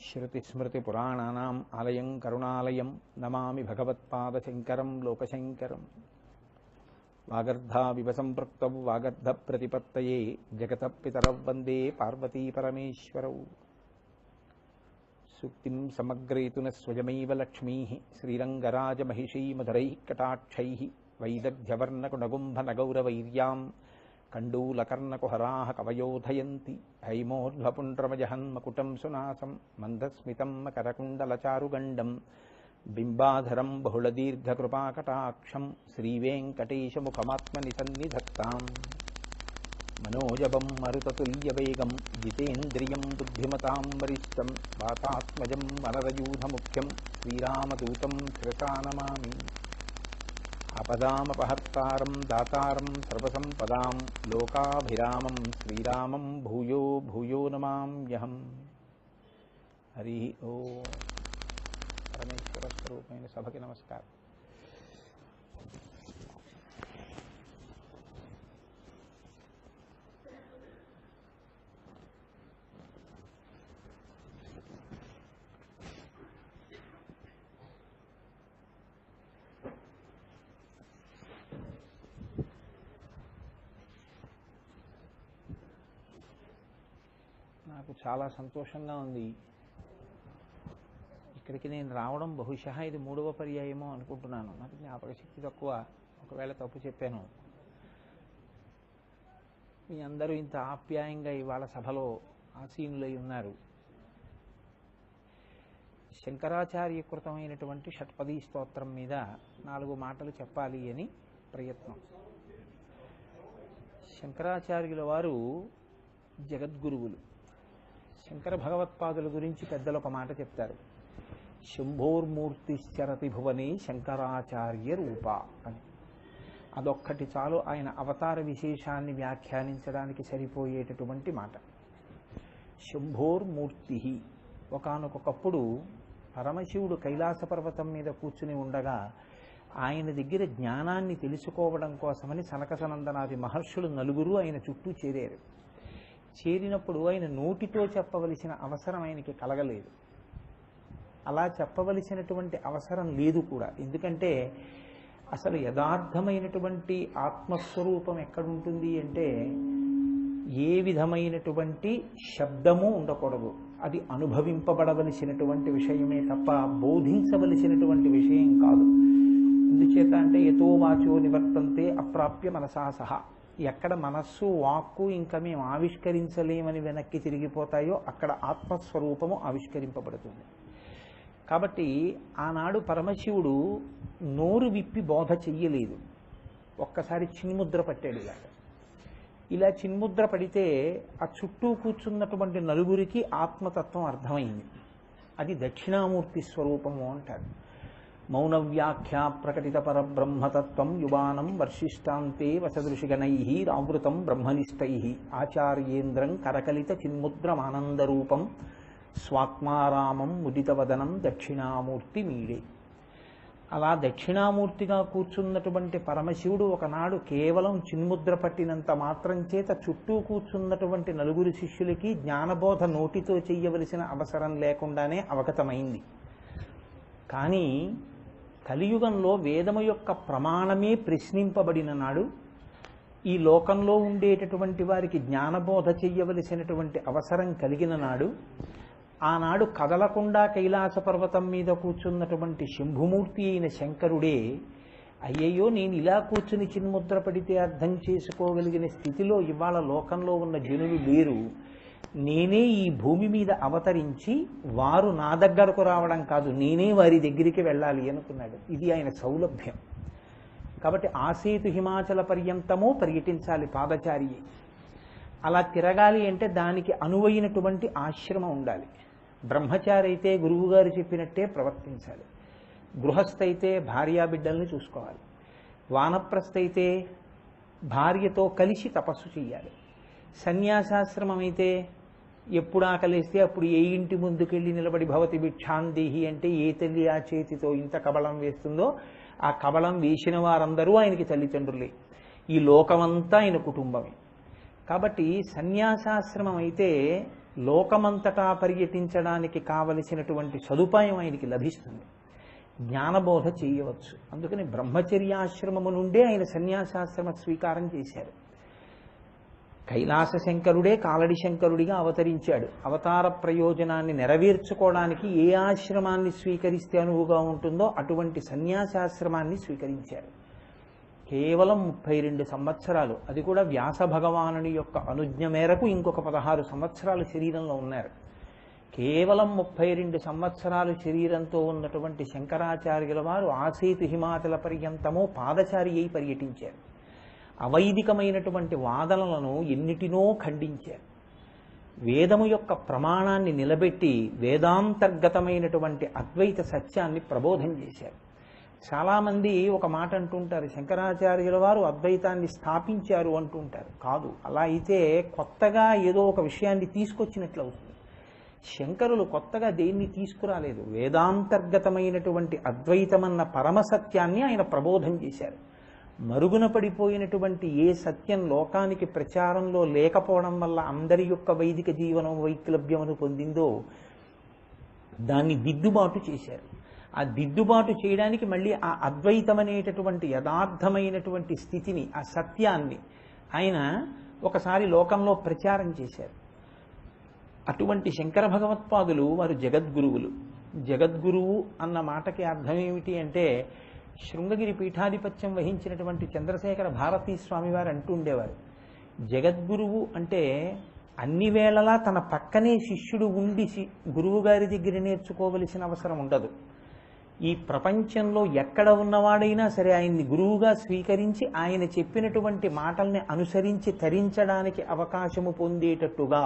శృతిస్మృతిపురాణానాం ఆలయం కరుణాలయం నమామి భగవత్పాదశంకరం లోకశంకరం వాగర్ధావివ సంపృక్తౌ వాగర్ధప్రతిపత్తయే జగత పితరౌ వందే పార్వతీ పార్వతీపరమేశ్వరౌ సూక్తిం సమగ్రేతున స్వయమైవ లక్ష్మీ శ్రీరంగరాజమహిషీ మధురై కటాక్షై వైదగ్ధ్యవర్ణకుణగుంభనగౌరవైర్యాం కండూలకర్ణకు హరాహ కవయోధయంతి హైమోర్ధ్వపుండ్రమజహన్మకుటం సునాసం. మందస్మితం మకరకుండలచారుగండం. బింబాధరం బహుళదీర్ఘకృపాకటాక్షం. శ్రీవేంకటేశముఖమాత్మని సన్నిధత్తాం మనోజవం మరుతతుల్యవేగం. జితేంద్రియం బుద్ధిమతాం వరిష్టం వాతాత్మజం వనరయూధముఖ్యం. శ్రీరామదూతం శిరసా నమామి అపదామపహర్తారం దాతారం సర్వసంపదాం లోకాభిరామం శ్రీరామం భూయో భూయో నమామ్యహం హరి ఓ పరమేశ్వర స్వరూపమైన సభకి నాకు చాలా సంతోషంగా ఉంది. ఇక్కడికి నేను రావడం బహుశా ఇది మూడవ పర్యాయమో అనుకుంటున్నాను. నాకు జ్ఞాపక శక్తి తక్కువ. ఒకవేళ తప్పు చెప్పాను. మీ అందరూ ఇంత ఆప్యాయంగా ఇవాళ సభలో ఆసీనులై ఉన్నారు. శంకరాచార్య కృతమైనటువంటి షట్పదీ స్తోత్రం మీద నాలుగు మాటలు చెప్పాలి అని ప్రయత్నం. శంకరాచార్యుల వారు జగద్గురువులు. శంకర భగవత్పాదుల గురించి పెద్దలు ఒక మాట చెప్తారు. శంభోర్మూర్తిశ్చరతి భువని శంకరాచార్య రూప అని. అదొక్కటి చాలు ఆయన అవతార విశేషాన్ని వ్యాఖ్యానించడానికి సరిపోయేటటువంటి మాట. శంభోర్మూర్తి ఒకనొకప్పుడు పరమశివుడు కైలాస పర్వతం మీద కూర్చుని ఉండగా ఆయన దగ్గర జ్ఞానాన్ని తెలుసుకోవడం కోసమని సనకసనందనాది మహర్షులు నలుగురు ఆయన చుట్టూ చేరారు. చేరినప్పుడు ఆయన నోటితో చెప్పవలసిన అవసరం ఆయనకి కలగలేదు. అలా చెప్పవలసినటువంటి అవసరం లేదు కూడా. ఎందుకంటే అసలు యథార్థమైనటువంటి ఆత్మస్వరూపం ఎక్కడుంటుంది అంటే ఏ విధమైనటువంటి శబ్దము ఉండకూడదు. అది అనుభవింపబడవలసినటువంటి విషయమే తప్ప బోధించవలసినటువంటి విషయం కాదు. ఎందుచేత అంటే ఎతో వాచో నివర్తంతే అప్రాప్య మనసా సహా. ఎక్కడ మనస్సు వాక్కు ఇంకా మేము ఆవిష్కరించలేమని వెనక్కి తిరిగిపోతాయో అక్కడ ఆత్మస్వరూపము ఆవిష్కరింపబడుతుంది. కాబట్టి ఆనాడు పరమశివుడు నోరు విప్పి బోధ చెయ్యలేదు. ఒక్కసారి చిన్ముద్ర పట్టాడు ఇలా ఇలా చిన్ముద్ర పడితే ఆ చుట్టూ కూర్చున్నటువంటి నలుగురికి ఆత్మతత్వం అర్థమైంది. అది దక్షిణామూర్తి స్వరూపము అంటారు. మౌనవ్యాఖ్యా ప్రకటిత పరబ్రహ్మతత్వం యువానం వర్షిష్టాంతే వసదృషిగణై రావృతం బ్రహ్మనిష్టై ఆచార్యేంద్రం కరకలిత చిన్ముద్రమానందరూపం స్వాత్మారామం ముదితవదనం దక్షిణామూర్తి మీడే అలా దక్షిణామూర్తిగా కూర్చున్నటువంటి పరమశివుడు ఒకనాడు కేవలం చిన్ముద్ర పట్టినంత మాత్రం చేత చుట్టూ కూర్చున్నటువంటి నలుగురు శిష్యులకి జ్ఞానబోధ నోటితో చెయ్యవలసిన అవసరం లేకుండానే అవగతమైంది. కానీ కలియుగంలో వేదము యొక్క ప్రమాణమే ప్రశ్నింపబడిన నాడు ఈ లోకంలో ఉండేటటువంటి వారికి జ్ఞానబోధ చెయ్యవలసినటువంటి అవసరం కలిగిన నాడు ఆనాడు కదలకుండా కైలాస పర్వతం మీద కూర్చున్నటువంటి శంభుమూర్తి అయిన శంకరుడే అయ్యయ్యో నేను ఇలా కూర్చుని చిన్ముద్ర పడితే అర్థం చేసుకోగలిగిన స్థితిలో ఇవాళ లోకంలో ఉన్న జనులు లేరు. నేనే ఈ భూమి మీద అవతరించి వారు నా దగ్గరకు రావడం కాదు నేనే వారి దగ్గరికి వెళ్ళాలి అనుకున్నాడు. ఇది ఆయన సౌలభ్యం. కాబట్టి ఆసేతు హిమాచల పర్యంతమో పర్యటించాలి పాదచారి అలా తిరగాలి అంటే దానికి అనువైనటువంటి ఆశ్రమం ఉండాలి. బ్రహ్మచారి అయితే గురువుగారు చెప్పినట్టే ప్రవర్తించాలి. గృహస్థ అయితే భార్యాబిడ్డల్ని చూసుకోవాలి. వానప్రస్థ అయితే భార్యతో కలిసి తపస్సు చేయాలి. సన్యాసాశ్రమం అయితే ఎప్పుడు ఆకలిస్తే అప్పుడు ఏ ఇంటి ముందుకెళ్ళి నిలబడి భవతి భిక్షాందేహి అంటే ఏ తల్లి ఆ చేతితో ఇంత కబళం వేస్తుందో ఆ కబళం వేసిన వారందరూ ఆయనకి తల్లిదండ్రులే. ఈ లోకమంతా ఆయన కుటుంబమే. కాబట్టి సన్యాసాశ్రమం అయితే లోకమంతటా పర్యటించడానికి కావలసినటువంటి సదుపాయం ఆయనకి లభిస్తుంది. జ్ఞానబోధ చేయవచ్చు. అందుకని బ్రహ్మచర్యాశ్రమము నుండే ఆయన సన్యాసాశ్రమ స్వీకారం చేశారు. కైలాస శంకరుడే కాలడి శంకరుడిగా అవతరించాడు. అవతార ప్రయోజనాన్ని నెరవేర్చుకోవడానికి ఏ ఆశ్రమాన్ని స్వీకరిస్తే అనువుగా ఉంటుందో అటువంటి సన్యాసాశ్రమాన్ని స్వీకరించారు కేవలం ముప్పై రెండు సంవత్సరాలు. అది కూడా వ్యాస భగవానుని యొక్క అనుజ్ఞ మేరకు ఇంకొక పదహారు సంవత్సరాలు శరీరంలో ఉన్నారు. కేవలం ముప్పై రెండు సంవత్సరాలు శరీరంతో ఉన్నటువంటి శంకరాచార్యుల వారు ఆసేతు హిమాచల పర్యంతము పాదచారి అయి పర్యటించారు. అవైదికమైనటువంటి వాదనలను ఎన్నిటినో ఖండించారు. వేదము యొక్క ప్రమాణాన్ని నిలబెట్టి వేదాంతర్గతమైనటువంటి అద్వైత సత్యాన్ని ప్రబోధం చేశారు. చాలామంది ఒక మాట అంటుంటారు శంకరాచార్యుల వారు అద్వైతాన్ని స్థాపించారు అంటుంటారు. కాదు అలా అయితే కొత్తగా ఏదో ఒక విషయాన్ని తీసుకొచ్చినట్లు అవుతుంది. శంకరులు కొత్తగా దేన్ని తీసుకురాలేదు? వేదాంతర్గతమైనటువంటి అద్వైతమన్న పరమసత్యాన్ని ఆయన ప్రబోధం చేశారు. మరుగున పడిపోయినటువంటి ఏ సత్యం లోకానికి ప్రచారంలో లేకపోవడం వల్ల అందరి యొక్క వైదిక జీవనం వైక్లభ్యమును పొందిందో దాన్ని దిద్దుబాటు చేశారు. ఆ దిద్దుబాటు చేయడానికి మళ్ళీ ఆ అద్వైతమనేటటువంటి యథార్థమైనటువంటి స్థితిని ఆ సత్యాన్ని ఆయన ఒకసారి లోకంలో ప్రచారం చేశారు. అటువంటి శంకర భగవత్పాదులు వారు జగద్గురువులు. జగద్గురువు అన్న మాటకి అర్థం ఏమిటి అంటే శృంగగిరి పీఠాధిపత్యం వహించినటువంటి చంద్రశేఖర భారతీ స్వామి వారు అంటూ ఉండేవారు. జగద్గురువు అంటే అన్ని వేళలా తన పక్కనే శిష్యుడు ఉండి గురువుగారి దగ్గర నేర్చుకోవలసిన అవసరం ఉండదు. ఈ ప్రపంచంలో ఎక్కడ ఉన్నవాడైనా సరే ఆయన్ని గురువుగా స్వీకరించి ఆయన చెప్పినటువంటి మాటల్ని అనుసరించి తరించడానికి అవకాశము పొందేటట్టుగా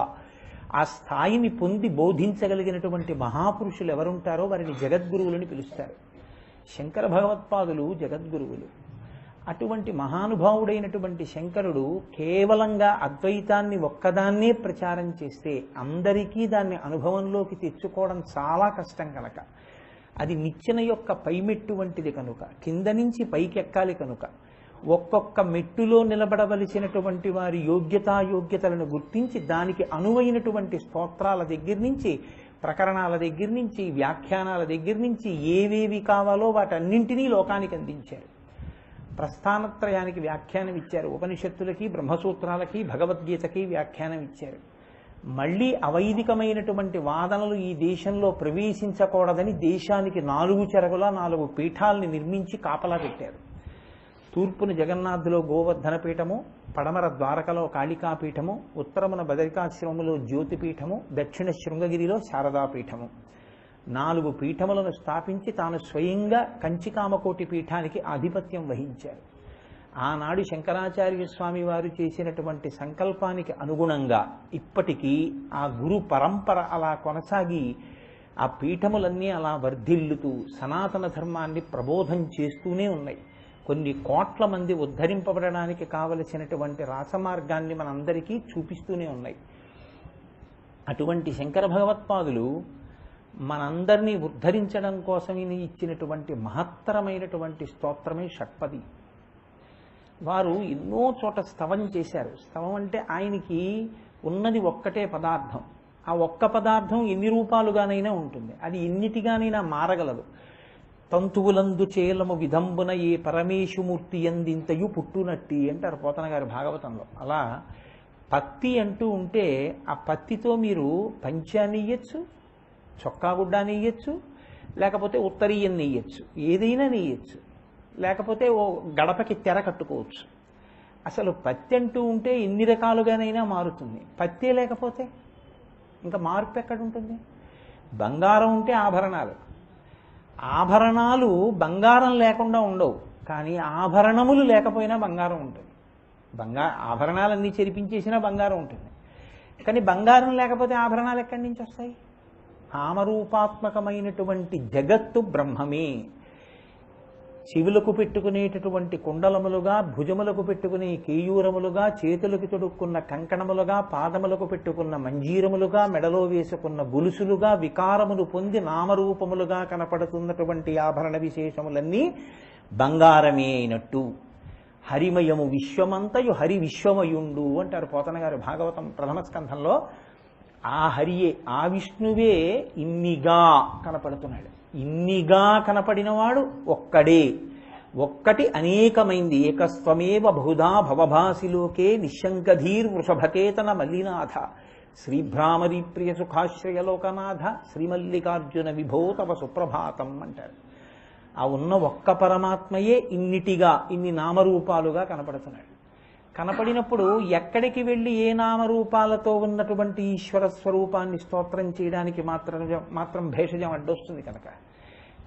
ఆ స్థాయిని పొంది బోధించగలిగినటువంటి మహాపురుషులు ఎవరుంటారో వారిని జగద్గురువులని పిలుస్తారు. శంకర భగవత్పాదులు జగద్గురువులు. అటువంటి మహానుభావుడైనటువంటి శంకరుడు కేవలంగా అద్వైతాన్ని ఒక్కదాన్నే ప్రచారం చేస్తే అందరికీ దాన్ని అనుభవంలోకి తెచ్చుకోవడం చాలా కష్టం కనుక అది నిచ్చెన యొక్క పైమెట్టు వంటిది కనుక కింద నుంచి పైకెక్కాలి కనుక. ఒక్కొక్క మెట్టులో నిలబడవలసినటువంటి వారి యోగ్యతాయోగ్యతలను గుర్తించి దానికి అనువైనటువంటి స్తోత్రాల దగ్గర నుంచి ప్రకరణాల దగ్గర నుంచి వ్యాఖ్యానాల దగ్గర నుంచి ఏవేవి కావాలో వాటన్నింటినీ లోకానికి అందించారు. ప్రస్థానత్రయానికి వ్యాఖ్యానం ఇచ్చారు. ఉపనిషత్తులకి బ్రహ్మసూత్రాలకి భగవద్గీతకి వ్యాఖ్యానం ఇచ్చారు. మళ్ళీ అవైదికమైనటువంటి వాదనలు ఈ దేశంలో ప్రవేశించకూడదని దేశానికి నాలుగు చెరగులా నాలుగు పీఠాలని నిర్మించి కాపలా పెట్టారు. తూర్పున జగన్నాథులో గోవర్ధన పీఠము పడమర ద్వారకలో కాళికాపీఠము ఉత్తరమున బదరికాశ్రమములో జ్యోతిపీఠము దక్షిణ శృంగగిరిలో శారదాపీఠము. నాలుగు పీఠములను స్థాపించి తాను స్వయంగా కంచికామకోటి పీఠానికి ఆధిపత్యం వహించారు. ఆనాడు శంకరాచార్య స్వామి వారు చేసినటువంటి సంకల్పానికి అనుగుణంగా ఇప్పటికీ ఆ గురు పరంపర అలా కొనసాగి ఆ పీఠములన్నీ అలా వర్ధిల్లుతూ సనాతన ధర్మాన్ని ప్రబోధం చేస్తూనే ఉన్నాయి. కొన్ని కోట్ల మంది ఉద్ధరింపబడడానికి కావలసినటువంటి రాసమార్గాన్ని మనందరికీ చూపిస్తూనే ఉన్నాయి. అటువంటి శంకర భగవత్పాదులు మనందరినీ ఉద్ధరించడం కోసమే ఇచ్చినటువంటి మహత్తరమైనటువంటి స్తోత్రమే షట్పది. వారు ఎన్నో చోట స్తవం చేశారు. స్తవం అంటే ఆయనకి ఉన్నది ఒక్కటే పదార్థం. ఆ ఒక్క పదార్థం ఎన్ని రూపాలుగానైనా ఉంటుంది. అది ఎన్నిటిగానైనా మారగలదు. తంతువులందు చేలము విధంబున ఏ పరమేశుమూర్తి ఎందింతయు పుట్టునట్టి అంటారు పోతన గారి భాగవతంలో. అలా పత్తి అంటూ ఉంటే ఆ పత్తితో మీరు పంచాన్ని ఇయ్యచ్చు చొక్కా గుడ్డాని ఇయ్యచ్చు లేకపోతే ఉత్తరీయం నెయ్యచ్చు ఏదైనా నెయ్యచ్చు లేకపోతే ఓ గడపకి తెర కట్టుకోవచ్చు. అసలు పత్తి అంటూ ఉంటే ఎన్ని రకాలుగానైనా మారుతుంది. పత్తే లేకపోతే ఇంకా మార్పు ఎక్కడ ఉంటుంది? బంగారం ఉంటే ఆభరణాలు. ఆభరణాలు బంగారం లేకుండా ఉండవు. కానీ ఆభరణములు లేకపోయినా బంగారం ఉంటుంది. బంగా ఆభరణాలన్నీ చెరిపించేసినా బంగారం ఉంటుంది. కానీ బంగారం లేకపోతే ఆభరణాలు ఎక్కడి నుంచి వస్తాయి? నామరూపాత్మకమైనటువంటి జగత్తు బ్రహ్మమే. చెవులకు పెట్టుకునేటటువంటి కుండలములుగా భుజములకు పెట్టుకునే కేయూరములుగా చేతులకు తొడుక్కున్న కంకణములుగా పాదములకు పెట్టుకున్న మంజీరములుగా మెడలో వేసుకున్న గొలుసులుగా వికారములు పొంది నామరూపములుగా కనపడుతున్నటువంటి ఆభరణ విశేషములన్నీ బంగారమే అయినట్టు. హరిమయము విశ్వమంతయు హరి విశ్వమయుండు అంటారు పోతన గారు భాగవతం ప్రథమ స్కంధంలో. ఆ హరియే ఆ విష్ణువే ఇన్నిగా కనపడుతున్నాడు. ఇన్నిగా కనపడినవాడు ఒక్కడే. ఒక్కటి అనేకమైంది. ఏకస్వమేవ బహుధా భవభాసిలోకే నిశంకధీర్ వృషభకేతన మల్లినాథ. శ్రీభ్రామరి ప్రియ సుఖాశ్రయ లోకనాథ శ్రీమల్లికార్జున విభో తవ సుప్రభాతం అంటారు. ఆ ఉన్న ఒక్క పరమాత్మయే ఇన్నిటిగా ఇన్ని నామరూపాలుగా కనపడుతున్నాడు. కనపడినప్పుడు ఎక్కడికి వెళ్ళి ఏ నామరూపాలతో ఉన్నటువంటి ఈశ్వర స్వరూపాన్ని స్తోత్రం చేయడానికి మాత్రం మాత్రం భేషజం అడ్డొస్తుంది కనుక.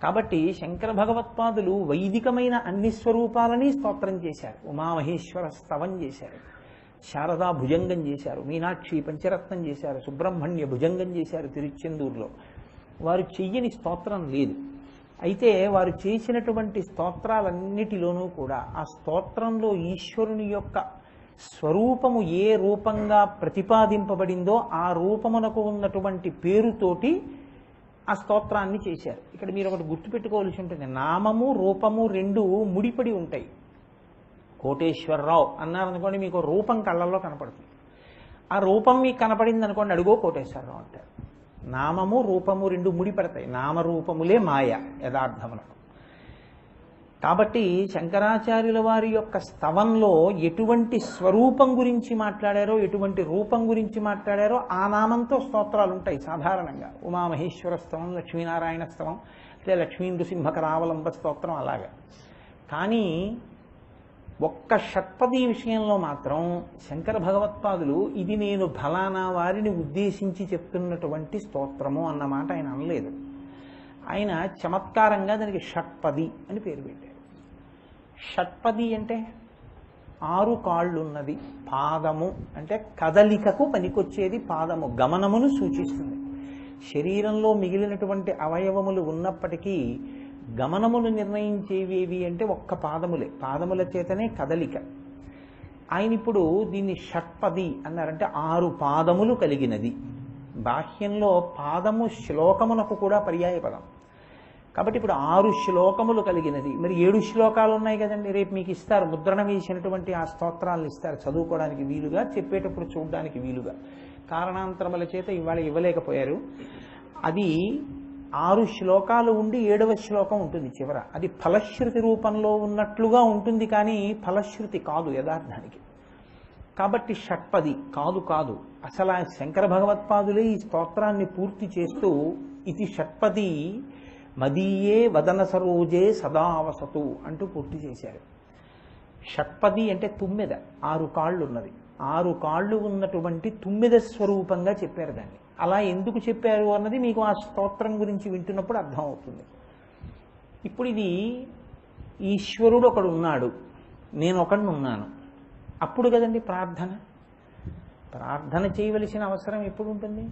కాబట్టి శంకర భగవత్పాదులు వైదికమైన అన్ని స్వరూపాలని స్తోత్రం చేశారు. ఉమామహేశ్వర స్తవం చేశారు. శారదా భుజంగం చేశారు. మీనాక్షి పంచరత్నం చేశారు. సుబ్రహ్మణ్య భుజంగం చేశారు తిరుచెందూరులో. వారు చెయ్యని స్తోత్రం లేదు. అయితే వారు చేసినటువంటి స్తోత్రాలన్నిటిలోనూ కూడా ఆ స్తోత్రంలో ఈశ్వరుని యొక్క స్వరూపము ఏ రూపంగా ప్రతిపాదింపబడిందో ఆ రూపమునకు ఉన్నటువంటి పేరుతోటి ఆ స్తోత్రాన్ని చేశారు. ఇక్కడ మీరు ఒకటి గుర్తుపెట్టుకోవాల్సి ఉంటుంది. నామము రూపము రెండు ముడిపడి ఉంటాయి. కోటేశ్వరరావు అన్నారనుకోండి మీకు రూపం కళ్ళల్లో కనపడుతుంది. ఆ రూపం మీకు కనపడింది అనుకోండి అడుగో కోటేశ్వరరావు అంటారు. నామము రూపము రెండు ముడిపడతాయి. నామరూపములే మాయ యథార్థములకు కాబట్టి శంకరాచార్యుల వారి యొక్క స్తవంలో ఎటువంటి స్వరూపం గురించి మాట్లాడారో ఎటువంటి రూపం గురించి మాట్లాడారో ఆ నామంతో స్తోత్రాలు ఉంటాయి సాధారణంగా. ఉమామహేశ్వర స్తవం లక్ష్మీనారాయణ స్తవం లేదా లక్ష్మీ నృసింహకరావలంబ స్తోత్రం అలాగా. కానీ ఒక్క షట్పది విషయంలో మాత్రం శంకర భగవత్పాదులు ఇది నేను ఫలానా వారిని ఉద్దేశించి చెప్తున్నటువంటి స్తోత్రము అన్నమాట ఆయన అనలేదు. ఆయన చమత్కారంగా దానికి షట్పది అని పేరు పెట్టారు షట్పది అంటే ఆరు కాళ్ళు ఉన్నది పాదము అంటే కదలికకు పనికొచ్చేది పాదము గమనమును సూచిస్తుంది. శరీరంలో మిగిలినటువంటి అవయవములు ఉన్నప్పటికీ గమనములు నిర్ణయించేవి అంటే ఒక్క పాదములే. పాదముల చేతనే కదలిక. ఆయన ఇప్పుడు దీన్ని షట్పది అన్నారంటే ఆరు పాదములు కలిగినది. బాహ్యంలో పాదము శ్లోకమునకు కూడా పర్యాయపదం. కాబట్టి ఇప్పుడు ఆరు శ్లోకములు కలిగినది. మరి ఏడు శ్లోకాలు ఉన్నాయి కదండి. రేపు మీకు ఇస్తారు. ముద్రణ వేసినటువంటి ఆ స్తోత్రాలను ఇస్తారు. చదువుకోవడానికి వీలుగా చెప్పేటప్పుడు చూడడానికి వీలుగా. కారణాంతరముల చేత ఇవాళ ఇవ్వలేకపోయారు. అది ఆరు శ్లోకాలు ఉండి ఏడవ శ్లోకం ఉంటుంది చివర. అది ఫలశ్రుతి రూపంలో ఉన్నట్లుగా ఉంటుంది కానీ ఫలశ్రుతి కాదు యథార్థానికి. కాబట్టి షట్పది కాదు కాదు. అసలు ఆ శంకర భగవత్పాదులే ఈ స్తోత్రాన్ని పూర్తి చేస్తూ ఇది షట్పది మదీయే వదన సరోజే సదావసతు అంటూ పూర్తి చేశారు. షట్పది అంటే తుమ్మెద ఆరు కాళ్ళు ఉన్నది ఆరు కాళ్ళు ఉన్నటువంటి తుమ్మెద స్వరూపంగా చెప్పారు దాన్ని. అలా ఎందుకు చెప్పారు అన్నది మీకు ఆ స్తోత్రం గురించి వింటున్నప్పుడు అర్థమవుతుంది. ఇప్పుడు ఇది ఈశ్వరుడు ఒకడు ఉన్నాడు నేను ఒకడిని ఉన్నాను. అప్పుడు కదండి ప్రార్థన? ప్రార్థన చేయవలసిన అవసరం ఎప్పుడు ఉంటుంది?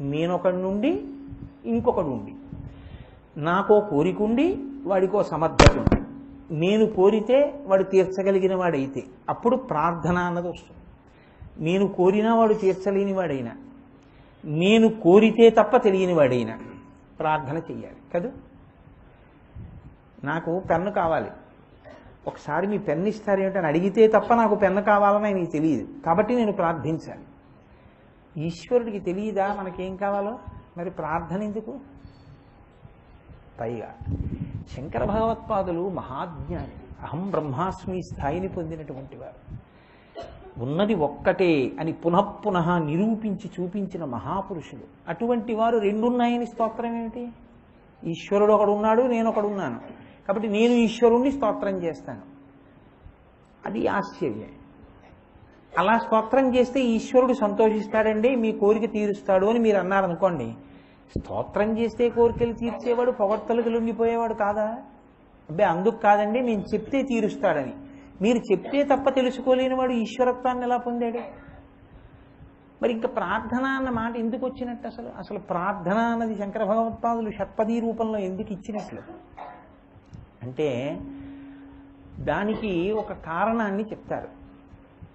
నేనొకడి నుండి ఇంకొకడు ఉండి. నాకో కోరిక ఉండి వాడికో సమర్థత ఉంది నేను కోరితే వాడు తీర్చగలిగిన వాడైతే అప్పుడు ప్రార్థన అన్నది వస్తుంది. నేను కోరినా వాడు తీర్చలేని వాడైనా నేను కోరితే తప్ప తెలియని వాడైనా ప్రార్థన చెయ్యాలి కదా? నాకు పెన్ను కావాలి. ఒకసారి మీ పెన్ను ఇస్తారేమిటని అడిగితే తప్ప నాకు పెన్ను కావాలని ఆయనకి తెలియదు. కాబట్టి నేను ప్రార్థించాలి. ఈశ్వరుడికి తెలియదా మనకేం కావాలో? మరి ప్రార్థన ఎందుకు? పైగా. శంకర భగవత్పాదులు మహాజ్ఞాని అహం బ్రహ్మాస్మి స్థాయిని పొందినటువంటి వారు. ఉన్నది ఒక్కటే అని పునఃపునః నిరూపించి చూపించిన మహాపురుషులు అటువంటి వారు రెండున్నాయని స్తోత్రం ఏమిటి? ఈశ్వరుడు ఒకడున్నాడు నేను ఒకడు ఉన్నాను కాబట్టి నేను ఈశ్వరుణ్ణి స్తోత్రం చేస్తాను. అది ఆశ్చర్యం. అలా స్తోత్రం చేస్తే ఈశ్వరుడు సంతోషిస్తాడండి మీ కోరిక తీరుస్తాడు అని మీరు అన్నారనుకోండి స్తోత్రం చేస్తే కోరికలు తీర్చేవాడు పొగడ్తలకు లొంగిపోయేవాడు కాదా? అబ్బే అందుకు కాదండి మేము చెప్తే తీరుస్తాడని. మీరు చెప్తే తప్ప తెలుసుకోలేని వాడు ఈశ్వరత్వాన్ని ఎలా పొందాడు? మరి ఇంకా ప్రార్థన అన్న మాట ఎందుకు వచ్చినట్టు అసలు? అసలు ప్రార్థన అన్నది శంకర భగవత్పాదులు షట్పదీ రూపంలో ఎందుకు ఇచ్చినట్లు? అంటే దానికి ఒక కారణాన్ని చెప్తారు.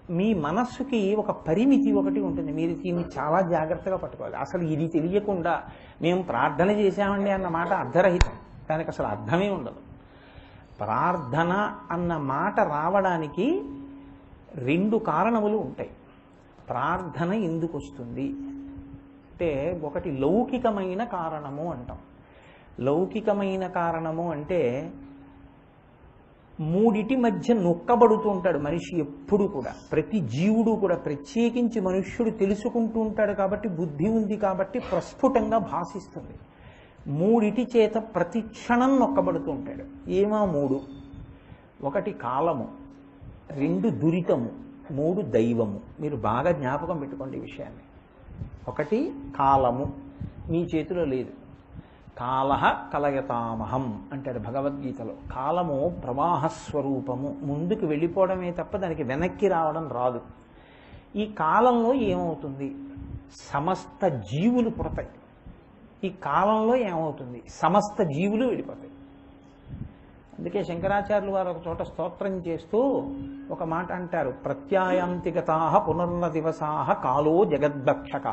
మీ మనస్సుకి ఒక పరిమితి ఒకటి ఉంటుంది. మీరు దీన్ని చాలా జాగ్రత్తగా పట్టుకోవాలి. అసలు ఇది తెలియకుండా మేము ప్రార్థన చేశామండి అన్న మాట అర్ధరహితం దానికి అసలు అర్థమే ఉండదు. ప్రార్థన అన్న మాట రావడానికి రెండు కారణములు ఉంటాయి. ప్రార్థన ఎందుకు వస్తుంది? అంటే ఒకటి లౌకికమైన కారణము అంటాం. లౌకికమైన కారణము అంటే మూడిటి మధ్య నొక్కబడుతూ ఉంటాడు మనిషి ఎప్పుడు కూడా. ప్రతి జీవుడు కూడా ప్రత్యేకించి మనుష్యుడు తెలుసుకుంటూ ఉంటాడు కాబట్టి బుద్ధి ఉంది కాబట్టి ప్రస్ఫుటంగా భాషిస్తుంది. మూడిటి చేత ప్రతి క్షణం నొక్కబడుతూ ఉంటాడు. ఏమా మూడు? ఒకటి కాలము రెండు దురితము మూడు దైవము. మీరు బాగా జ్ఞాపకం పెట్టుకోండి ఈ విషయాన్ని. ఒకటి కాలము. మీ చేతిలో లేదు. కాలహ కలయతామహం అంటాడు భగవద్గీతలో. కాలము ప్రవాహ స్వరూపము ముందుకు వెళ్ళిపోవడమే తప్ప దానికి వెనక్కి రావడం రాదు. ఈ కాలంలో ఏమవుతుంది? సమస్త జీవులు పుడతాయి. ఈ కాలంలో ఏమవుతుంది? సమస్త జీవులు వెళ్ళిపోతాయి. అందుకే శంకరాచార్యులు వారు ఒక చోట స్తోత్రం చేస్తూ ఒక మాట అంటారు. ప్రత్యాయాంతిగతా పునర్న దివసాహ కాలో జగద్భక్షక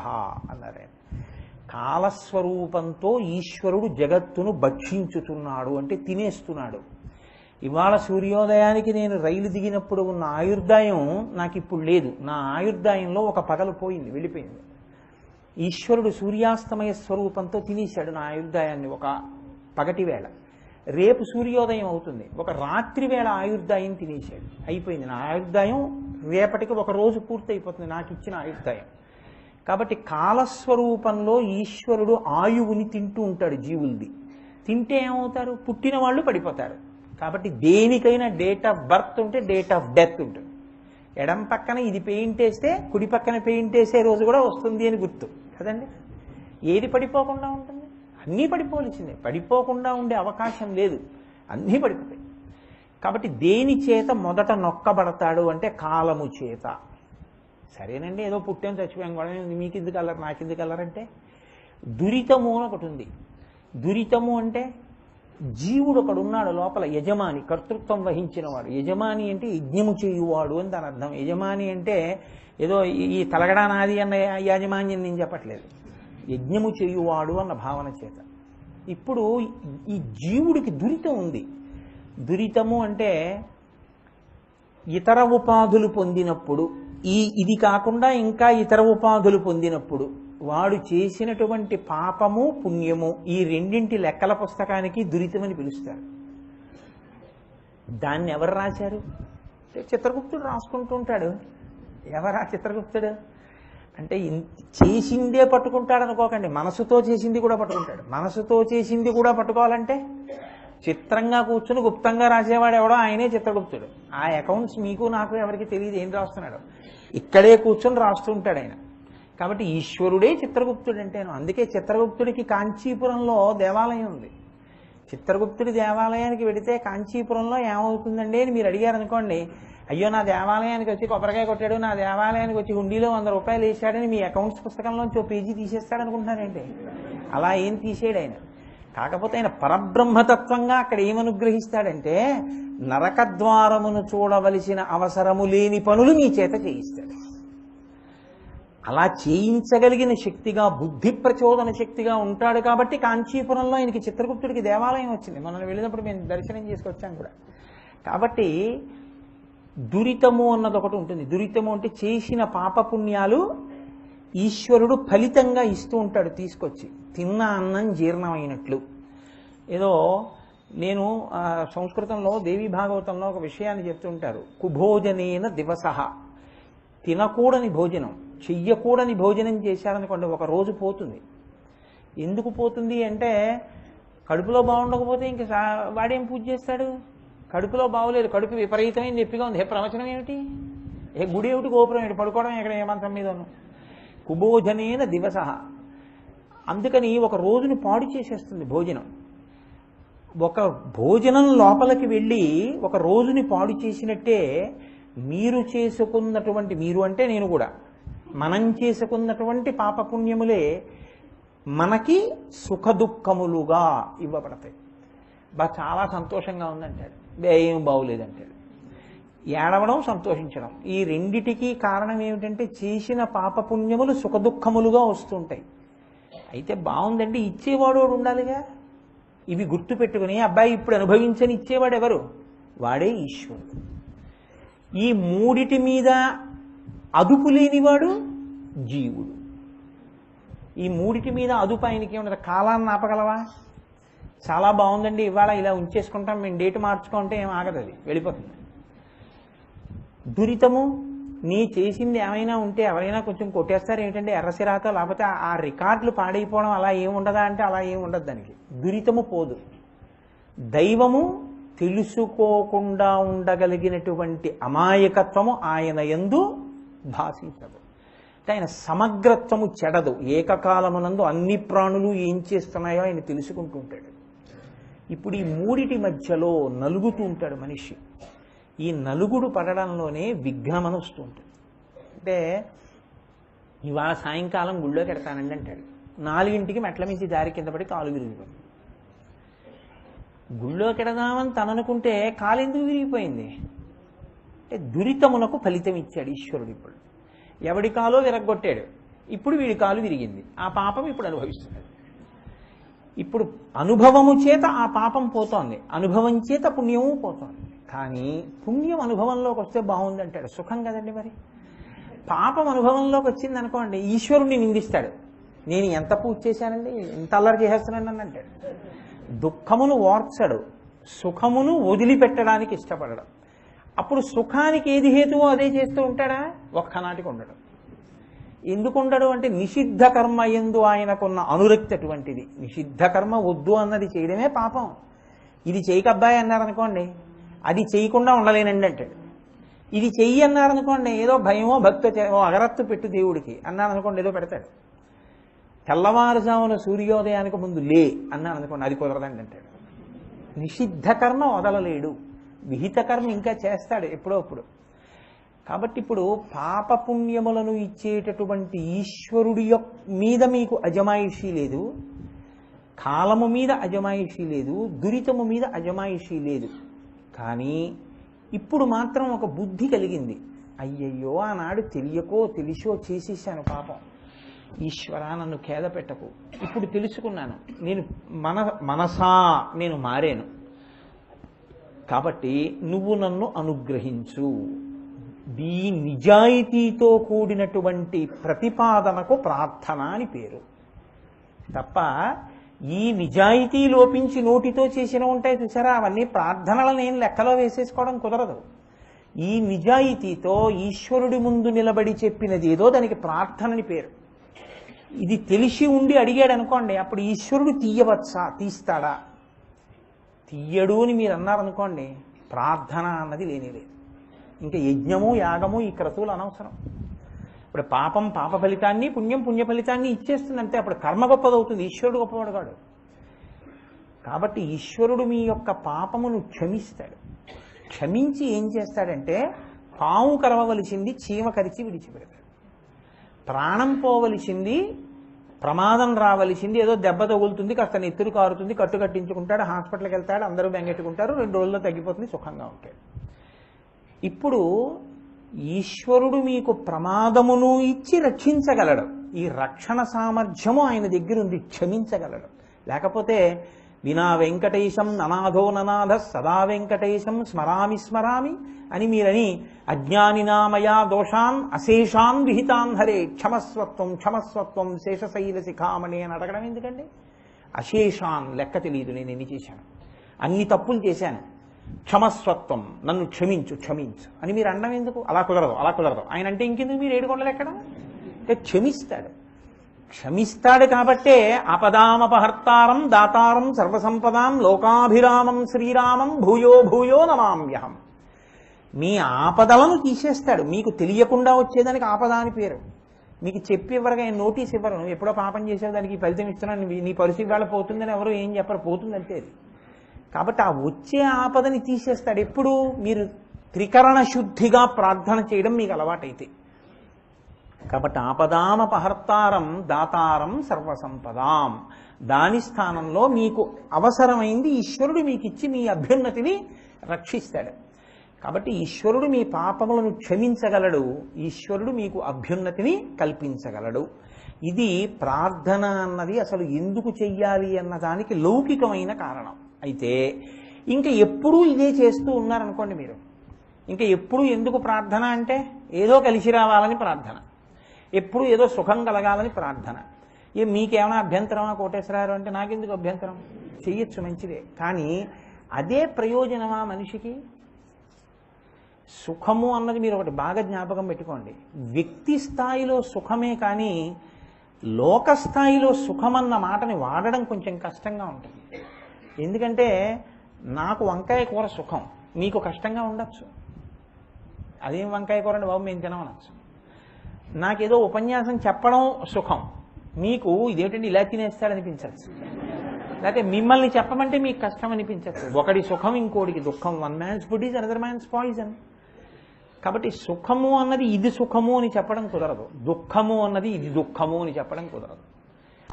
అన్నారు కాలస్వరూపంతో ఈశ్వరుడు జగత్తును భక్షించుతున్నాడు అంటే తినేస్తున్నాడు. ఇవాళ సూర్యోదయానికి నేను రైలు దిగినప్పుడు ఉన్న ఆయుర్దాయం నాకు ఇప్పుడు లేదు. నా ఆయుర్దాయంలో ఒక పగలు పోయింది వెళ్ళిపోయింది. ఈశ్వరుడు సూర్యాస్తమయ స్వరూపంతో తినేశాడు నా ఆయుర్దాయాన్ని ఒక పగటి వేళ. రేపు సూర్యోదయం అవుతుంది. ఒక రాత్రి వేళ ఆయుర్దాయం తినేశాడు. అయిపోయింది నా ఆయుర్దాయం. రేపటికి ఒక రోజు పూర్తయిపోతుంది. నాకు ఇచ్చిన ఆయుర్దాయం. కాబట్టి కాలస్వరూపంలో ఈశ్వరుడు ఆయువుని తింటూ ఉంటాడు జీవులది తింటే ఏమవుతారు? పుట్టిన వాళ్ళు పడిపోతారు. కాబట్టి దేనికైనా డేట్ ఆఫ్ బర్త్ ఉంటే డేట్ ఆఫ్ డెత్ ఉంటుంది. ఎడం పక్కన ఇది పెయింట్ వేస్తే కుడి పక్కన పెయింట్ వేసే రోజు కూడా వస్తుంది అని గుర్తు. కదండి? ఏది పడిపోకుండా ఉంటుంది? అన్నీ పడిపోవలసిందే. పడిపోకుండా ఉండే అవకాశం లేదు. అన్నీ పడిపోతాయి. కాబట్టి దేని చేత మొదట నొక్కబడతాడు అంటే కాలము చేత. సరేనండి ఏదో పుట్టాం చచ్చిపోయాం కూడా మీకు ఎందుకు అల్లరు నాకు ఎందుకు అల్లరంటే దురితము అని ఒకటి ఉంది. దురితము అంటే జీవుడు ఒకడు ఉన్నాడు లోపల యజమాని కర్తృత్వం వహించిన వాడు. యజమాని అంటే యజ్ఞము చేయువాడు అని దాని అర్థం. యజమాని అంటే ఏదో ఈ- తలగడానాది నాది అన్న యాజమాన్యం నేను చెప్పట్లేదు. యజ్ఞము చేయువాడు అన్న భావన చేత. ఇప్పుడు ఈ జీవుడికి దురితం ఉంది. దురితము అంటే ఇతర ఉపాధులు పొందినప్పుడు ఈ ఇది కాకుండా ఇంకా ఇతర ఉపాధులు పొందినప్పుడు వాడు చేసినటువంటి పాపము పుణ్యము ఈ రెండింటి లెక్కల పుస్తకానికి దురితమని పిలుస్తారు. దాన్ని ఎవరు రాశారు? చిత్రగుప్తుడు రాసుకుంటూ ఉంటాడు. ఎవరా చిత్రగుప్తుడు? అంటే చేసిందే పట్టుకుంటాడు అనుకోకండి మనసుతో చేసింది కూడా పట్టుకుంటాడు. మనసుతో చేసింది కూడా పట్టుకోవాలంటే చిత్రంగా కూర్చుని గుప్తంగా రాసేవాడు ఎవడో ఆయనే చిత్రగుప్తుడు. ఆ అకౌంట్స్ మీకు నాకు ఎవరికి తెలియదు ఏం రాస్తున్నాడు. ఇక్కడే కూర్చొని రాస్తుంటాడు ఆయన. కాబట్టి ఈశ్వరుడే చిత్రగుప్తుడు అంటేను. అందుకే చిత్రగుప్తుడికి కాంచీపురంలో దేవాలయం ఉంది. చిత్రగుప్తుడి దేవాలయానికి వెడితే కాంచీపురంలో ఏమవుతుందండి అని మీరు అడిగారు అనుకోండి అయ్యో నా దేవాలయానికి వచ్చి కొబ్బరికాయ కొట్టాడు నా దేవాలయానికి వచ్చి హుండీలో వంద రూపాయలు వేసాడని మీ అకౌంట్స్ పుస్తకంలోంచి ఓ పేజీ తీసేస్తాడనుకుంటున్నారండి అలా ఏం తీసేడు ఆయన. కాకపోతే ఆయన పరబ్రహ్మతత్వంగా అక్కడ ఏమనుగ్రహిస్తాడంటే నరకద్వారమును చూడవలసిన అవసరము లేని పనులు మీ చేత చేయిస్తాడు. అలా చేయించగలిగిన శక్తిగా బుద్ధి ప్రచోదన శక్తిగా ఉంటాడు కాబట్టి కాంచీపురంలో ఆయనకి చిత్రగుప్తుడికి దేవాలయం వచ్చింది. మనం వెళ్ళినప్పుడు మేము దర్శనం చేసుకొచ్చాం కూడా. కాబట్టి దురితము అన్నది ఒకటి ఉంటుంది. దురితము అంటే చేసిన పాపపుణ్యాలు ఈశ్వరుడు ఫలితంగా ఇస్తూ ఉంటాడు తీసుకొచ్చి. తిన్న అన్నం జీర్ణమైనట్లు. ఏదో నేను సంస్కృతంలో దేవి భాగవతంలో ఒక విషయాన్ని చెప్తుంటారు. కుభోజనేన దివసః. తినకూడని భోజనం చెయ్యకూడని భోజనం చేశారనుకోండి ఒక రోజు పోతుంది. ఎందుకు పోతుంది అంటే కడుపులో బాగుండకపోతే ఇంక సా- వాడేం పూజ చేస్తాడు? కడుపులో బాగోలేదు కడుపు విపరీతమైన నొప్పిగా ఉంది. ఏ ప్రవచనం ఏమిటి? ఏ గుడి ఏమిటి? గోపురం ఏమిటి? పడుకోవడం ఎక్కడ? ఏమంతం మీదను కుభోజనేన దివస. అందుకని ఒక రోజుని పాడు చేసేస్తుంది భోజనం. ఒక భోజనం లోపలికి వెళ్ళి ఒక రోజుని పాడు చేసినట్టే మీరు చేసుకున్నటువంటి మీరు అంటే నేను కూడా మనం చేసుకున్నటువంటి పాపపుణ్యములే మనకి సుఖ దుఃఖములుగా ఇవ్వబడతాయి. బా చాలా సంతోషంగా ఉందంటాడు. ఏం బాగులేదంటాడు ఏడవడం సంతోషించడం. ఈ రెండిటికీ కారణం ఏమిటంటే చేసిన పాపపుణ్యములు సుఖదుఖములుగా వస్తుంటాయి. అయితే బాగుందండి ఇచ్చేవాడు ఉండాలిగా? ఇవి గుర్తు పెట్టుకుని అబ్బాయి ఇప్పుడు అనుభవించని ఇచ్చేవాడు ఎవరు వాడే ఈశ్వరుడు. ఈ మూడిటి మీద అదుపు లేనివాడు జీవుడు. ఈ మూడిటి మీద అదుపు ఆయనకి ఉండదు కాలాన్ని ఆపగలవా? చాలా బాగుందండి ఇవాళ ఇలా ఉంచేసుకుంటాం మేము డేట్ మార్చుకుంటే ఏం ఆగదు అది. వెళ్ళిపోతుంది. దురితము నీ చేసింది ఏమైనా ఉంటే ఎవరైనా కొంచెం కొట్టేస్తారు. ఏంటంటే ఎర్రసిరాతో లేకపోతే ఆ- రికార్డులు పాడైపోవడం అలా ఏముండదా అంటే అలా ఏం ఉండదు దానికి. దురితము పోదు. దైవము తెలుసుకోకుండా ఉండగలిగినటువంటి అమాయకత్వము ఆయన ఎందు భాషించదు. ఆయన సమగ్రత్వము చెడదు. ఏకకాలమునందు అన్ని ప్రాణులు ఏం చేస్తున్నాయో ఆయన తెలుసుకుంటూ ఉంటాడు. ఇప్పుడు ఈ మూడిటి మధ్యలో నలుగుతూ ఉంటాడు మనిషి. ఈ నలుగుడు పడడంలోనే విఘ్నమని వస్తుంటుంది. అంటే ఇవాళ సాయంకాలం గుళ్ళోకి ఎడతానండి అంటాడు. నాలుగింటికి మెట్ల మించి దారి కింద పడి కాలు విరిగిపోయింది. గుళ్ళోకి ఎడదామని తననుకుంటే కాలు ఎందుకు విరిగిపోయింది? అంటే దురితమునకు ఫలితం ఇచ్చాడు ఈశ్వరుడు ఇప్పుడు. ఎవడి కాలో విరగొట్టాడు ఇప్పుడు వీడి కాలు విరిగింది. ఆ పాపం ఇప్పుడు అనుభవిస్తున్నాడు ఇప్పుడు అనుభవము చేత ఆ పాపం పోతోంది. అనుభవం చేత పుణ్యము పోతోంది. కానీ పుణ్యం అనుభవంలోకి వస్తే బాగుంది అంటాడు సుఖం కదండి మరి? పాపం అనుభవంలోకి వచ్చింది అనుకోండి ఈశ్వరుణ్ణి నిందిస్తాడు. నేను ఎంత పూజ చేశానండి? ఎంత అల్లరి చేసేస్తున్నాను అని అంటాడు. దుఃఖమును ఓర్చడు సుఖమును వదిలిపెట్టడానికి ఇష్టపడడం. అప్పుడు సుఖానికి ఏది హేతువో అదే చేస్తూ ఉంటాడా? ఒక్కనాటికి ఉండడం. ఎందుకు ఉండడు అంటే నిషిద్ధ కర్మ ఎందు ఆయనకున్న అనురక్తి అటువంటిది. నిషిద్ధ కర్మ వద్దు అన్నది చేయడమే పాపం. ఇది చేయకబ్బాయి అన్నారనుకోండి అది చేయకుండా ఉండలేనండి అంటాడు. ఇది చెయ్యి అన్నారనుకోండి ఏదో భయమో భక్త అగరత్తు పెట్టు దేవుడికి అన్నారనుకోండి ఏదో పెడతాడు. తెల్లవారుజామున సూర్యోదయానికి ముందు లే అన్నారనుకోండి అది కుదరదండి అంటాడు. నిషిద్ధ కర్మ వదలలేడు. విహిత కర్మ ఇంకా చేస్తాడు ఎప్పుడో అప్పుడు. కాబట్టి ఇప్పుడు పాపపుణ్యములను ఇచ్చేటటువంటి ఈశ్వరుడి యొక్క మీద మీకు అజమాయిషీ లేదు. కాలము మీద అజమాయిషీ లేదు. దురితము మీద అజమాయిషీ లేదు. కానీ ఇప్పుడు మాత్రం ఒక బుద్ధి కలిగింది. అయ్యయ్యో ఆనాడు తెలియకో తెలిసో చేసేసాను పాపం. ఈశ్వరా నన్ను ఖేద పెట్టకు. ఇప్పుడు తెలుసుకున్నాను. నేను మన మనసా నేను మారాను. కాబట్టి నువ్వు నన్ను అనుగ్రహించు. దీ నిజాయితీతో కూడినటువంటి ప్రతిపాదనకు ప్రార్థన అని పేరు. తప్ప ఈ నిజాయితీ లోపించి నోటితో చేసిన ఉంటాయి చూసారా? అవన్నీ ప్రార్థనలనేం లెక్కలో వేసేసుకోవడం కుదరదు. ఈ నిజాయితీతో ఈశ్వరుడి ముందు నిలబడి చెప్పినది ఏదో దానికి ప్రార్థనని పేరు. ఇది తెలిసి ఉండి అడిగాడు అనుకోండి అప్పుడు ఈశ్వరుడు తీయవచ్చా? తీస్తాడా? తీయడు అని మీరు అన్నారనుకోండి ప్రార్థన అన్నది లేనిలేదు ఇంకా యజ్ఞము యాగము ఈ క్రతువులు అనవసరం. ఇప్పుడు పాపం పాప ఫలితాన్ని పుణ్యం పుణ్య ఫలితాన్ని ఇచ్చేస్తుంది అంతే అప్పుడు కర్మ గొప్పదవుతుంది. ఈశ్వరుడు గొప్పవాడు కాడు కాబట్టి ఈశ్వరుడు మీ యొక్క పాపమును క్షమిస్తాడు. క్షమించి ఏం చేస్తాడంటే పాము కరవవలసింది చీమ కరిచి విడిచిపెడతాడు. ప్రాణం పోవలసింది ప్రమాదం రావలసింది ఏదో దెబ్బ తగులుతుంది కాస్త నెత్తురు కారుతుంది కట్టు కట్టించుకుంటాడు హాస్పిటల్కి వెళ్తాడు అందరూ బెంగెట్టుకుంటారు రెండు రోజుల్లో తగ్గిపోతుంది సుఖంగా ఉంటాడు. ఇప్పుడు ఈశ్వరుడు మీకు ప్రమాదమును ఇచ్చి రక్షించగలడు. ఈ రక్షణ సామర్థ్యము ఆయన దగ్గర ఉంది క్షమించగలడు. లేకపోతే వినా వెంకటేశం ననాథో ననాథ సదా వెంకటేశం స్మరామి స్మరామి అని మీరని అజ్ఞానినామయా దోషాన్ అశేషాన్ విహితాన్ హరే క్షమస్వత్వం క్షమస్వత్వం శేషశైల శిఖామణి అని అడగడం ఎందుకండి? అశేషాన్ లెక్క తెలియదు నేను ఎన్ని చేశాను? అన్ని తప్పులు చేశాను. క్షమస్వత్వం. నన్ను క్షమించు క్షమించు. అని మీరు అనడం ఎందుకు? అలా కుదరదు అలా కుదరదు. ఆయన అంటే ఇంకెందుకు? మీరు ఏడుకొండలు ఎక్కడ? అంటే క్షమిస్తాడు. క్షమిస్తాడు కాబట్టే ఆపదామపహర్తారం దాతారం సర్వసంపదాం లోకాభిరామం శ్రీరామం భూయో భూయో నమామ్యహం. మీ ఆపదలను తీసేస్తాడు. మీకు తెలియకుండా వచ్చేదానికి ఆపద అని పేరు. మీకు చెప్పి ఇవ్వరుగా ఆయన నోటీస్ ఇవ్వరు. నువ్వు ఎప్పుడో పాపం చేసే దానికి ఫలితం ఇస్తున్నాను నీ- పరిస్థితి వేళ పోతుందని ఎవరు ఏం చెప్పరు. పోతుందంటే అది. కాబట్టి ఆ వచ్చే ఆపదని తీసేస్తాడు. ఎప్పుడు? మీరు త్రికరణ శుద్ధిగా ప్రార్థన చేయడం మీకు అలవాటైతే. కాబట్టి ఆపదామపహర్తారం దాతారం సర్వసంపదాం. దాని స్థానంలో మీకు అవసరమైంది ఈశ్వరుడు మీకు ఇచ్చి మీ అభ్యున్నతిని రక్షిస్తాడు. కాబట్టి ఈశ్వరుడు మీ పాపములను క్షమించగలడు. ఈశ్వరుడు మీకు అభ్యున్నతిని కల్పించగలడు. ఇది ప్రార్థన అన్నది అసలు ఎందుకు చెయ్యాలి అన్న దానికి లౌకికమైన కారణం. అయితే ఇంకా ఎప్పుడూ ఇదే చేస్తూ ఉన్నారనుకోండి మీరు. ఇంకా ఎప్పుడు ఎందుకు ప్రార్థన అంటే ఏదో కలిసి రావాలని ప్రార్థన. ఎప్పుడు ఏదో సుఖం కలగాలని ప్రార్థన. ఏ మీకేమైనా అభ్యంతరమా కోటేశ్వరారు అంటే నాకెందుకు అభ్యంతరం? చెయ్యొచ్చు మంచిదే. కానీ అదే ప్రయోజనమా మనిషికి? సుఖము అన్నది మీరు ఒకటి బాగా జ్ఞాపకం పెట్టుకోండి. వ్యక్తి స్థాయిలో సుఖమే కానీ లోక స్థాయిలో సుఖమన్న మాటని వాడడం కొంచెం కష్టంగా ఉంటుంది. ఎందుకంటే నాకు వంకాయ కూర సుఖం. మీకు కష్టంగా ఉండొచ్చు. అదేం వంకాయ కూర అండి బాబు మేము తినమనొచ్చు. నాకేదో ఉపన్యాసం చెప్పడం సుఖం. మీకు ఇదేంటండి ఇలా తినేస్తాడనిపించచ్చు లేకపోతే మిమ్మల్ని చెప్పమంటే మీకు కష్టం అనిపించచ్చు ఒకటి సుఖం ఇంకోటికి దుఃఖం. One man's food is another man's poison కాబట్టి సుఖము అన్నది ఇది సుఖము అని చెప్పడం కుదరదు. దుఃఖము అన్నది ఇది దుఃఖము అని చెప్పడం కుదరదు.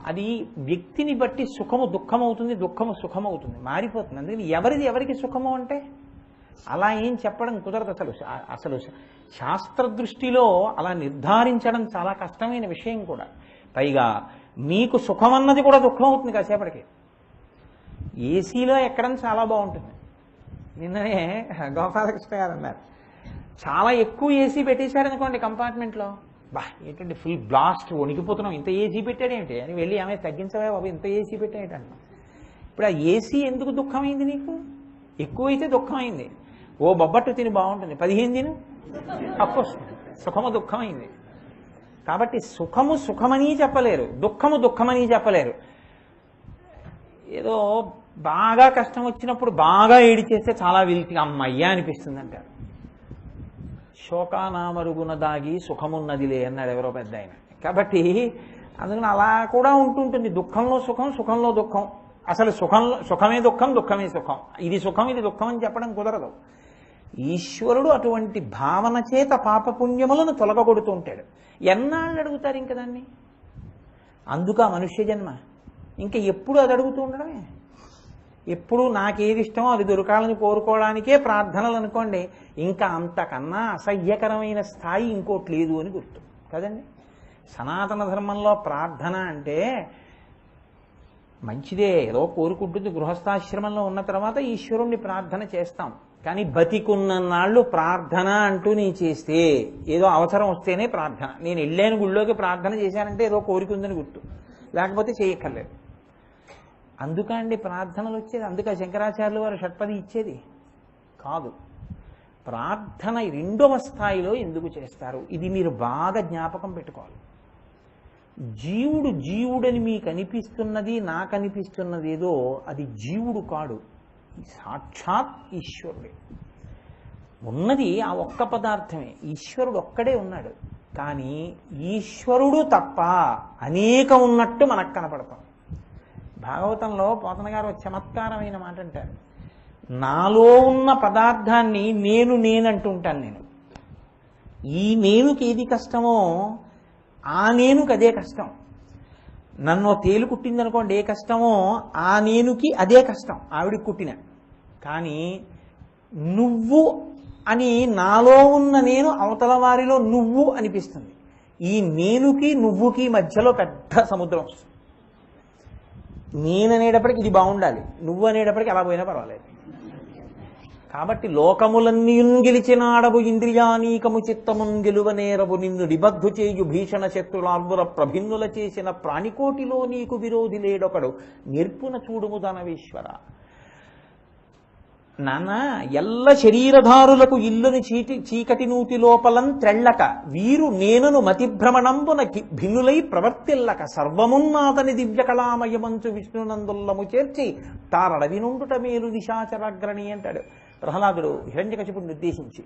అది వ్యక్తిని బట్టి సుఖము దుఃఖం అవుతుంది దుఃఖము సుఖం అవుతుంది మారిపోతుంది. అందుకని ఎవరిది ఎవరికి సుఖము అంటే? అలా ఏం చెప్పడం కుదరదు అసలు. అసలు శాస్త్ర దృష్టిలో అలా నిర్ధారించడం చాలా కష్టమైన విషయం కూడా. పైగా మీకు సుఖం అన్నది కూడా దుఃఖం అవుతుంది కాసేపటికి. ఏసీలో ఎక్కడం చాలా బాగుంటుంది. నిన్ననే గోపాలకృష్ణ గారు అన్నారు. చాలా ఎక్కువ ఏసీ పెట్టేశారనుకోండి కంపార్ట్మెంట్లో. బా ఏంటంటే ఫుల్ బ్లాస్ట్ వణికిపోతున్నాం. ఇంత ఏసీ పెట్టాడేంటి అని వెళ్ళి ఆమె తగ్గించవే బాబు ఇంత ఏసీ పెట్టాడేంటంట ఇప్పుడు ఆ ఏసీ ఎందుకు దుఃఖమైంది నీకు? ఎక్కువైతే దుఃఖమైంది. ఓ బొబ్బట్టు తిని బాగుంటుంది. పదిహేను తిను. అప్పు సుఖము దుఃఖమైంది. కాబట్టి సుఖము సుఖమని చెప్పలేరు. దుఃఖము దుఃఖమని చెప్పలేరు. ఏదో బాగా కష్టం వచ్చినప్పుడు బాగా ఏడి చేస్తే చాలా వెలితి అమ్మయ్యా అనిపిస్తుంది అంటారు శోకానామరుగున దాగి సుఖమున్నదిలే అన్నాడు ఎవరో పెద్ద ఆయన. కాబట్టి అందుకని అలా కూడా ఉంటుంటుంది. దుఃఖంలో సుఖం సుఖంలో దుఃఖం. అసలు సుఖంలో సుఖమే దుఃఖం దుఃఖమే సుఖం. ఇది సుఖం ఇది దుఃఖం అని చెప్పడం కుదరదు. ఈశ్వరుడు అటువంటి భావన చేత పాపపుణ్యములను తొలగగొడుతూ ఉంటాడు. ఎన్నాళ్ళు అడుగుతారు ఇంక దాన్ని? అందుక మనుష్య జన్మ. ఇంకా ఎప్పుడు అది అడుగుతూ ఉండడమే? ఎప్పుడు నాకేది ఇష్టమో అది దొరకాలని కోరుకోవడానికే ప్రార్థనలు అనుకోండి ఇంకా అంతకన్నా అసహ్యకరమైన స్థాయి ఇంకోటి లేదు అని గుర్తు. కదండి? సనాతన ధర్మంలో ప్రార్థన అంటే మంచిదే. ఏదో కోరుకుంటుంది గృహస్థాశ్రమంలో ఉన్న తర్వాత ఈశ్వరుణ్ణి ప్రార్థన చేస్తాం. కానీ బతికున్న నాళ్ళు ప్రార్థన అంటూ నేను చేస్తే ఏదో అవసరం వస్తేనే ప్రార్థన. నేను వెళ్ళాను గుళ్ళోకి ప్రార్థన చేశానంటే ఏదో కోరిక ఉందని గుర్తు. లేకపోతే చేయక్కర్లేదు. అందుకండి ప్రార్థనలు వచ్చేది అందుకే శంకరాచార్యులు వారు షట్పది ఇచ్చేది? కాదు. ప్రార్థన రెండవ స్థాయిలో ఎందుకు చేస్తారు? ఇది మీరు బాగా జ్ఞాపకం పెట్టుకోవాలి. జీవుడు జీవుడని మీకు అనిపిస్తున్నది నాకు అనిపిస్తున్నది ఏదో అది జీవుడు కాడు. సాక్షాత్ ఈశ్వరుడే. ఉన్నది ఆ ఒక్క పదార్థమే. ఈశ్వరుడు ఒక్కడే ఉన్నాడు. కానీ ఈశ్వరుడు తప్ప అనేక ఉన్నట్టు మనకు కనపడతాం. భాగవతంలో పోతన గారు చమత్కారమైన మాట అంటారు నాలో ఉన్న పదార్థాన్ని నేను నేనంటుంటాను నేను. ఈ నేనుకి ఏది కష్టమో ఆ నేనుకి అదే కష్టం. నన్ను తేలు కుట్టిందనుకోండి ఏ కష్టమో ఆ నేనుకి అదే కష్టం. ఆవిడికి కుట్టిన. కానీ నువ్వు అని నాలో ఉన్న నేను అవతల వారిలో నువ్వు అనిపిస్తుంది. ఈ నేనుకి నువ్వుకి మధ్యలో పెద్ద సముద్రం వస్తుంది. నేను అనేటప్పటికి ఇది బాగుండాలి. నువ్వు అనేటప్పటికి అలా పోయినా పర్వాలేదు. కాబట్టి లోకములన్నీ గెలిచిన ఆడబు ఇంద్రియానీకము చిత్తమున్ గెలువనేరబు నిన్ను నిబద్ధు చేయు భీషణ శత్రులాల్వుర ప్రభిన్నుల చేసిన ప్రాణికోటిలో నీకు విరోధి లేడొకడు. నిర్పున చూడుము ధనవేశ్వర. నాన్న ఎల్ల శరీరధారులకు ఇల్లుని చీటి చీకటి నూతి లోపలం త్రెళ్ళక వీరు నేనను మతిభ్రమణంబున భిల్లులై ప్రవర్తిల్లక సర్వమున్నాతని దివ్య కళామయమంచు విష్ణునందుల్లము చేర్చి తారడవి నుండుట మేలు నిశాచరాగ్రణి అంటాడు. ప్రహ్లాదుడు హిరణ్యకశిపుడిని నిర్దేశించి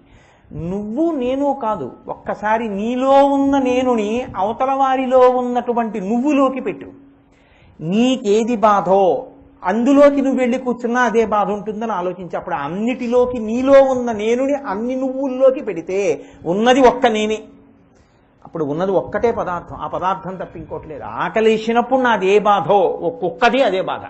నువ్వు నేను కాదు ఒక్కసారి నీలో ఉన్న నేనుని అవతల వారిలో ఉన్నటువంటి నువ్వులోకి పెట్టు. నీకేది బాధో అందులోకి నువ్వు వెళ్ళి కూర్చున్నా అదే బాధ ఉంటుందని ఆలోచించి అప్పుడు అన్నిటిలోకి నీలో ఉన్న నేనుని అన్ని నువ్వుల్లోకి పెడితే ఉన్నది ఒక్క నేనే. అప్పుడు ఉన్నది ఒక్కటే పదార్థం. ఆ పదార్థం తప్ప ఇంకోటి లేదు. ఆకలేసినప్పుడు నాది ఏ బాధో ఒక్కొక్కటి అదే బాధ.